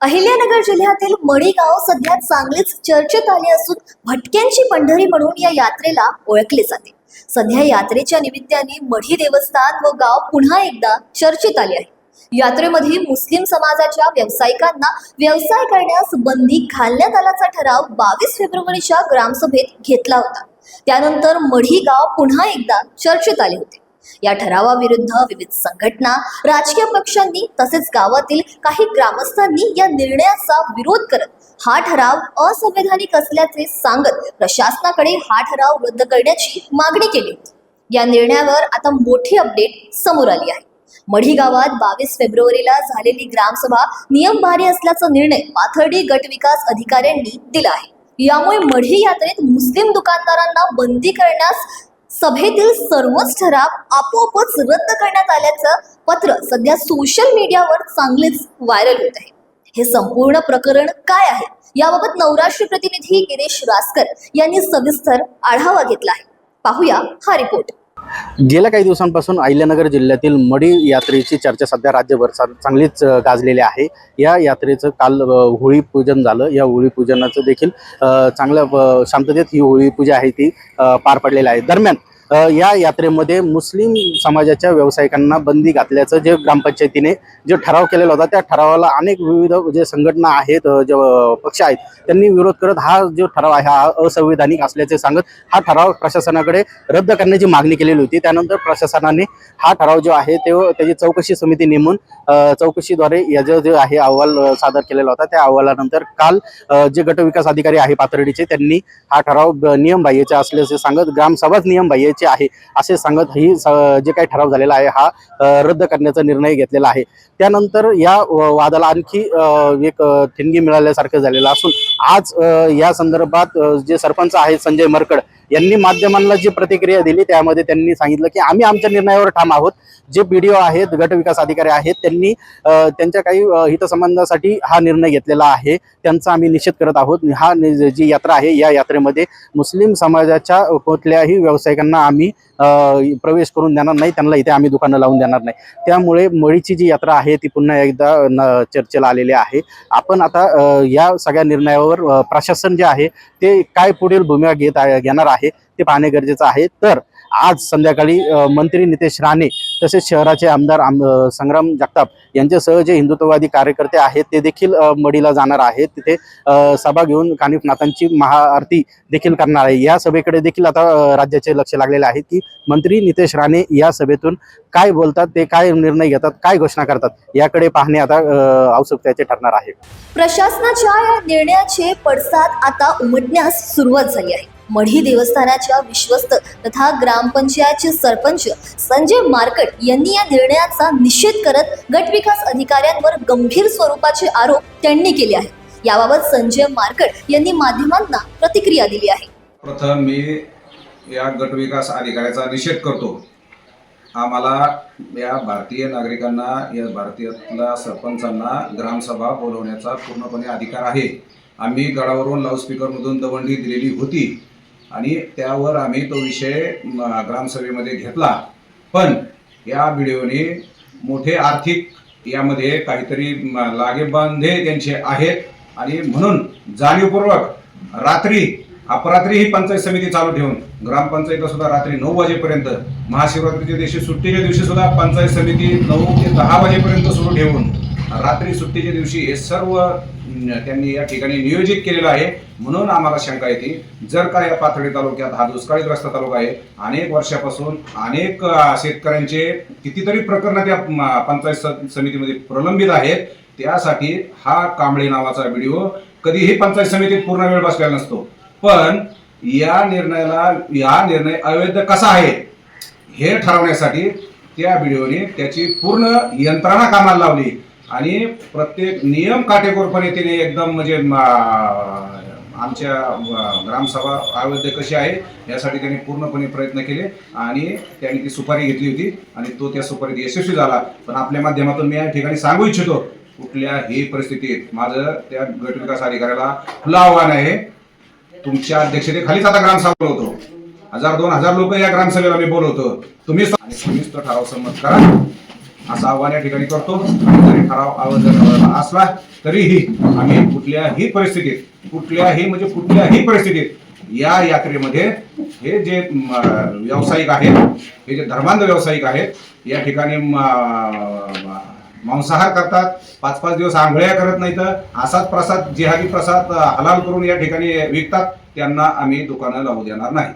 अहिल्यानगर जिल्ह्यातील मडीगाव सध्या चांगलेच चर्चेत आले असून भटक्यांची पंढरी म्हणून या यात्रेला ओळखले जाते. सध्या यात्रेच्या निमित्ताने मढी देवस्थान व गाव पुन्हा एकदा चर्चेत आले आहे. यात्रेमध्ये मुस्लिम समाजाच्या व्यावसायिकांना व्यवसाय करण्यास बंदी घालण्यात आल्याचा ठराव बावीस फेब्रुवारीच्या ग्रामसभेत घेतला होता. त्यानंतर मढी गाव पुन्हा एकदा चर्चेत आले होते. या ठरावाविरुद्ध विविध संघटना राजकीय पक्षांनी तसेच गावातील काही ग्रामस्थांनी या निर्णयाचा विरोध करत हा ठराव असंवैधानिक असल्याचे सांगत प्रशासनाकडे हा ठराव रद्द करण्याची मागणी केली होती. या निर्णयावर आता मोठी अपडेट समोर आली आहे. मढी गावात बावीस फेब्रुवारीला झालेली ग्रामसभा नियमबाह्य असल्याचा निर्णय पाथर्डी गट विकास अधिकाऱ्यांनी दिला आहे. यामुळे मढी यात्रेत मुस्लिम दुकानदारांना बंदी करण्यास सभेतील सर्वच ठराव आपोआपच रद्द करण्यात आल्याचं पत्र सध्या सोशल मीडियावर चांगलेच व्हायरल होत आहे. हे संपूर्ण प्रकरण काय आहे? याबाबत नवराष्ट्र प्रतिनिधी गिरीश रासकर यांनी सविस्तर आढावा घेतला आहे. पाहूया हा रिपोर्ट गेल्या काही दिवसांपासून अहिल्यानगर जिल्ह्यातील मडी यात्रेची चर्चा सध्या राज्यभर चांगलीच गाजलेली आहे. या यात्रेचं काल होळी पूजन झालं. या होळी पूजनाचं देखील चांगल्या शांततेत ही होळी पूजा आहे ती पार पडलेली आहे. दरम्यान या यात्रेमध्ये मुस्लिम समाजाच्या व्यावसायिकांना बंदी घातल्याचं जे ग्रामपंचायतीने जे ठराव केलेला होता त्या ठरावाला अनेक विविध जे संघटना आहेत जे पक्ष आहेत त्यांनी विरोध करत हा जो ठराव आहे हा असंवैधानिक असल्याचे सांगत हा ठराव प्रशासनाकडे रद्द करण्याची मागणी केलेली होती. त्यानंतर प्रशासनाने हा ठराव जो आहे तो त्याची चौकशी समिती नेमून चौकशीद्वारे याचा जे आहे अहवाल सादर केलेला होता. त्या अहवालानंतर काल जे गटविकास अधिकारी आहे पाथर्डीचे त्यांनी हा ठराव नियम नियमबाह्यचे असल्याचे सांगत ग्रामसभाच नियमबाह्यचे आहे असे सांगत ही स- जे काही ठराव झालेला आहे हा रद्द करण्याचा निर्णय घेतलेला आहे. त्यानंतर या व- वादाला आणखी एक अ, ठिणगी मिळाल्यासारखं झालेलं असून आज या संदर्भात जे सरपंच आहेत संजय मरकड यांनी माध्यमांना जी प्रतिक्रिया दिली त्यामध्ये त्यांनी सांगितलं की आम्ही आमच्या निर्णयावर ठाम आहोत. जे पी डी ओ आहेत गट विकास अधिकारी आहेत त्यांनी त्यांच्या काही हितसंबंधासाठी हा निर्णय घेतलेला आहे. त्यांचा आम्ही निषेध करत आहोत. हा जी यात्रा आहे या यात्रेमध्ये मुस्लिम समाजाच्या कुठल्याही व्यावसायिकांना आम्ही प्रवेश करून देणार नाही. त्यांना इथे आम्ही दुकानं लावून देणार नाही. त्यामुळे मळीची जी यात्रा आहे ती पुन्हा एकदा न- चर्चेला आलेली आहे. आपण आता या सगळ्या निर्णयावर प्रशासन जे आहे ते काय पुढील भूमिका घेत आहे- घेणार आहे ते पाहणे गरजेचं आहे. तर आज संध्याकाळी मंत्री नितेश राणे तसेच शहराचे आमदार आम संग्राम जगताप यांच्यासह जे हिंदुत्ववादी कार्यकर्ते आहेत ते देखील मडीला जाणार आहेत. तिथे सभा घेऊन कानिफनाथांची महाआरती देखील करणार आहे. या सभेकडे देखील आता राज्याचे लक्ष लागलेले आहे की मंत्री नितेश राणे या सभेतून काय बोलतात ते काय निर्णय घेतात काय घोषणा करतात याकडे पाहणे आता आवश्यकतेचे ठरणार आहे. प्रशासनाच्या या निर्णयाचे पडसाद आता उमटण्यास सुरुवात झाली आहे. मढी देवस्थानाच्या विश्वस्त तथा ग्रामपंचायतचे सरपंच संजय मार्कट यांनी या निर्णयाचा निषेध करत गटविकास अधिकाऱ्यांवर गंभीर स्वरूपाचे आरोप त्यांनी केले आहेत. याबाबत संजय मार्कट यांनी माध्यमांना प्रतिक्रिया दिली आहे. प्रथम मी या गटविकास अधिकाऱ्याचा निषेध करतो. आम्हाला या भारतीय नागरिकांना या भारतीयातल्या सरपंचांना ग्रामसभा बोलवण्याचा पूर्णपणे अधिकार आहे. आम्ही गडावरून लाऊडस्पीकरमधून दवंडी दिलेली होती. आणि त्यावर आम्ही तो विषय ग्रामसभेमध्ये घेतला. पण या व्हिडिओने मोठे आर्थिक यामध्ये काहीतरी लागेबांधे त्यांचे आहेत. आणि म्हणून जाणीवपूर्वक रात्री अपरात्री ही पंचायत समिती चालू ठेवून ग्रामपंचायतला सुद्धा रात्री नऊ वाजेपर्यंत महाशिवरात्रीच्या दिवशी सुट्टीच्या दिवशी सुद्धा पंचायत समिती नऊ ते दहा वाजेपर्यंत सुरू ठेवून रात्री सुट्टीच्या दिवशी हे सर्व त्यांनी या ठिकाणी नियोजित केलेलं आहे. म्हणून आम्हाला शंका येते जर का या पाथर्डी तालुक्यात हा दुष्काळीग्रस्त तालुका आहे अनेक वर्षापासून अनेक शेतकऱ्यांचे कितीतरी प्रकरणं त्या पंचायत स- समितीमध्ये प्रलंबित आहेत. त्यासाठी हा कांबळे नावाचा व्हिडिओ कधीही पंचायत समितीत पूर्ण वेळ बसलेला नसतो. पण या निर्णयाला या निर्णय अवैध कसा आहे हे ठरवण्यासाठी त्या व्हिडिओने त्याची पूर्ण यंत्रणा कामाला लावली. आणि प्रत्येक नियम काटेकोरपणे तिने एकदम म्हणजे आमच्या ग्रामसभा अवैध कशी आहे यासाठी त्यांनी पूर्णपणे प्रयत्न केले आणि त्यांनी ती सुपारी घेतली होती आणि तो त्या सुपारीत यशस्वी झाला. पण आपल्या माध्यमातून मी या ठिकाणी सांगू इच्छितो कुठल्याही परिस्थितीत माझं त्या गटविकास अधिकाऱ्याला खुलं आव्हान आहे. तुमच्या अध्यक्षतेखालीच आता ग्रामसभा बोलवतो हजार दोन हजार लोक या ग्रामसभेला मी बोलवतो. तुम्ही तो ठराव संमत करा. असं आव्हान या ठिकाणी करतो. जरी ठराव आवाज असला तरीही आम्ही कुठल्याही परिस्थितीत कुठल्याही म्हणजे कुठल्याही परिस्थितीत या यात्रेमध्ये हे जे व्यावसायिक आहेत हे जे धर्मांध व्यावसायिक आहेत या ठिकाणी मांसाहार करतात. पाच पाच दिवस आंघोळ्या करत नाहीत. असाच प्रसाद जिहादी प्रसाद हलाल करून या ठिकाणी विकतात. त्यांना आम्ही दुकानं लावू देणार नाही.